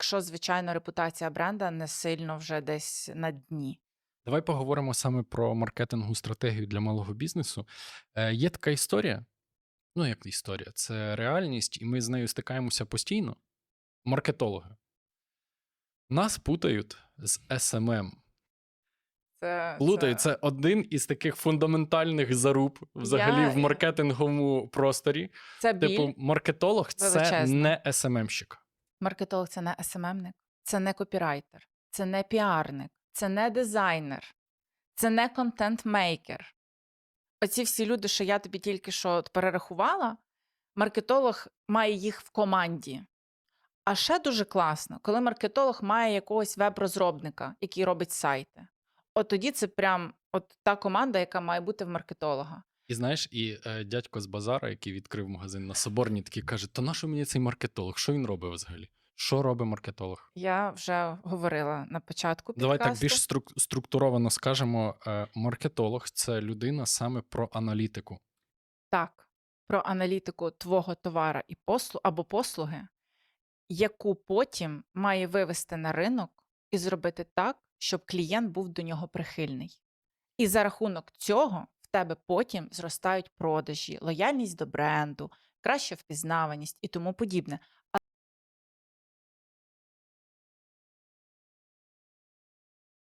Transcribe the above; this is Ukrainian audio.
якщо, звичайно, репутація бренда не сильно вже десь на дні. Давай поговоримо саме про маркетингову стратегію для малого бізнесу. Е, є така історія. Ну, як історія, це реальність, і ми з нею стикаємося постійно. Маркетологи. Нас путають з SMM. Це, Плутають, це один із таких фундаментальних заруб взагалі Я- в маркетинговому просторі. це біль. Типу, маркетолог це величезна. не SMM-щик. Маркетолог це не СММник, це не копірайтер, це не піарник, це не дизайнер, це не контент-мейкер. Оці всі люди, що я тобі тільки що перерахувала, маркетолог має їх в команді. А ще дуже класно, коли маркетолог має якогось веб-розробника, який робить сайти. От тоді це прям от та команда, яка має бути в маркетолога. І знаєш, і е, дядько з базара, який відкрив магазин на Соборній, такий каже: Та нащо мені цей маркетолог? Що він робить взагалі? Що робить маркетолог? Я вже говорила на початку. Давай так більш струк- структуровано скажемо: е, маркетолог це людина саме про аналітику. Так, про аналітику твого товара і послу або послуги, яку потім має вивести на ринок і зробити так, щоб клієнт був до нього прихильний. І за рахунок цього тебе потім зростають продажі, лояльність до бренду, краща впізнаваність і тому подібне.